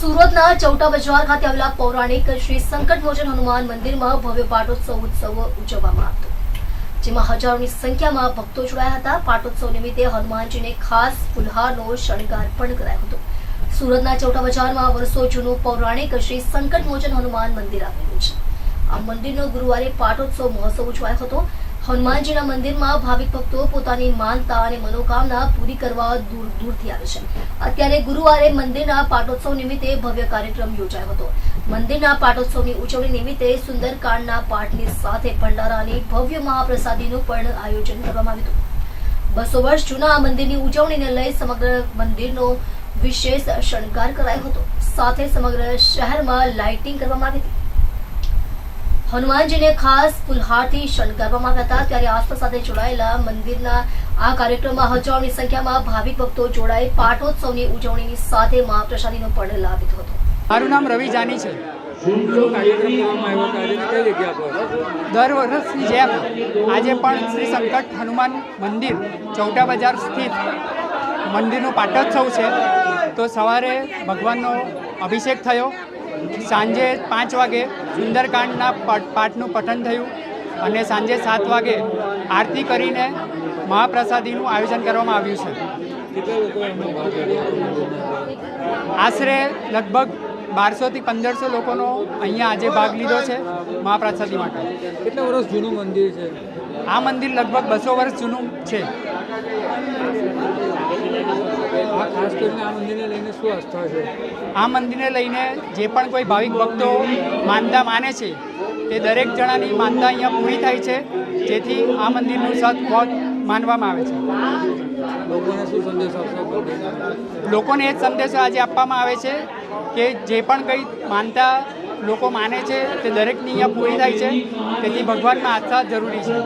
સુરતના ચૌટા બજાર ખાતે આવેલા પૌરાણિક શ્રી સંકટ મોચન હનુમાન મંદિરમાં ભવ્ય પાટોત્સવ ઉત્સવ ઉજવવામાં આવ્યો જેમાં હજારોની સંખ્યામાં ભક્તો જોડાયા હતા. પાટોત્સવ નિમિત્તે હનુમાનજીને ખાસ ફુલહારનો શણગાર પણ કરાયો હતો. સુરતના ચૌટા બજારમાં વર્ષો જૂનું પૌરાણિક શ્રી સંકટ મોચન હનુમાન મંદિર આવેલું છે. આ મંદિરનો ગુરુવારે પાટોત્સવ મહોત્સવ ઉજવાયો હતો. હનુમાનજીના મંદિરમાં ભાવિક ભક્તો પોતાની માનતા અને મનોકામના પૂરી કરવા દૂર દૂરથી આવે છે. અત્યારે ગુરુવારે મંદિરના પાટોત્સવ નિમિત્તે ભવ્ય કાર્યક્રમ યોજાયો હતો. મંદિરના પાટોત્સવની ઉજવણી નિમિત્તે સુંદરકાંડના પાઠની સાથે ભંડારાની ભવ્ય મહાપ્રસાદીનું પણ આયોજન કરવામાં આવ્યું હતું. બસો વર્ષ જૂના આ મંદિરની ઉજવણીને લઈ સમગ્ર મંદિરનો વિશેષ શણગાર કરાયો હતો. સાથે સમગ્ર શહેરમાં લાઇટિંગ કરવામાં આવી હતી. હનુમાનજીને ખાસ ફુલહારથી શણગારવામાં આવ્યા હતા. ત્યારે આસ્થા સાથે જોડાયેલા મંદિરના આ કાર્યક્રમમાં હજારોની સંખ્યામાં ભાવિક ભક્તો જોડાઈ પાટોત્સવની ઉજવણીની સાથે મહાપ્રસાદીનો પણ લાભ લીધો હતો. મારું નામ રવિ જાની છે. કરવામાં દર વર્ષની જેમ આજે પણ શ્રી સંકટ હનુમાન મંદિર ચૌટા બજાર સ્થિત મંદિરનું પાટોત્સવ છે. તો સવારે ભગવાનનો અભિષેક થયો. સાંજે પાંચ વાગે સુંદરકાંડના પાઠ પાઠનું પઠન થયું અને સાંજે સાત વાગે આરતી કરીને મહાપ્રસાદીનું આયોજન કરવામાં આવ્યું છે. આશરે લગભગ બારસોથી પંદરસો લોકોનો અહીંયા આજે ભાગ લીધો છે મહાપ્રસાદી માટે. કેટલા વર્ષ જૂનું મંદિર છે? આ મંદિર લગભગ બસો વર્ષ જૂનું છે. ખાસ કરીને આ મંદિરને લઈને શું આસ્થા છે? આ મંદિરને લઈને જે પણ કોઈ ભાવિક ભક્તો માનતા માને છે તે દરેક જણાની માનતા અહીંયા પૂરી થાય છે જેથી આ મંદિરનું સત બહુ માનવામાં આવે છે. લોકોને શું સંદેશ આપશો? લોકોને એ જ સંદેશો આજે આપવામાં આવે છે કે જે પણ કંઈ માનતા લોકો માને છે તે દરેકની અહીંયા પૂરી થાય છે તેથી ભગવાનમાં આસ્થા જરૂરી છે.